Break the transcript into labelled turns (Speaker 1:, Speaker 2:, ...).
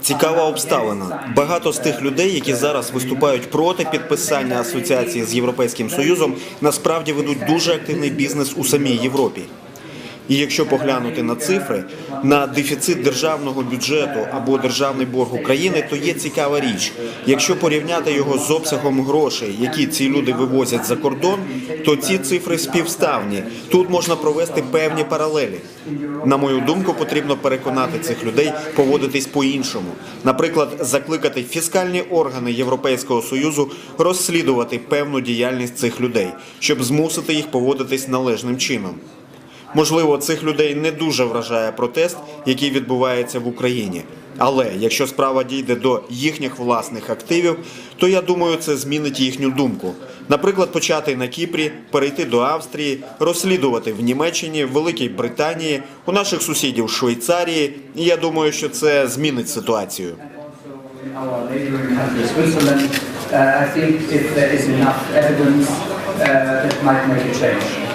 Speaker 1: Цікава обставина. Багато з тих людей, які зараз виступають проти підписання асоціації з Європейським Союзом, насправді ведуть дуже активний бізнес у самій Європі. І якщо поглянути на цифри, на дефіцит державного бюджету або державний борг України, то є цікава річ. Якщо порівняти його з обсягом грошей, які ці люди вивозять за кордон, то ці цифри співставні. Тут можна провести певні паралелі. На мою думку, потрібно переконати цих людей поводитись по-іншому. Наприклад, закликати фіскальні органи Європейського союзу розслідувати певну діяльність цих людей, щоб змусити їх поводитись належним чином. Можливо, цих людей не дуже вражає протест, який відбувається в Україні. Але якщо справа дійде до їхніх власних активів, то я думаю, це змінить їхню думку. Наприклад, почати на Кіпрі, перейти до Австрії, розслідувати в Німеччині, Великій Британії, у наших сусідів Швейцарії. І я думаю, що це змінить ситуацію.
Speaker 2: uh, I think if there is enough evidence, uh, that might make a change.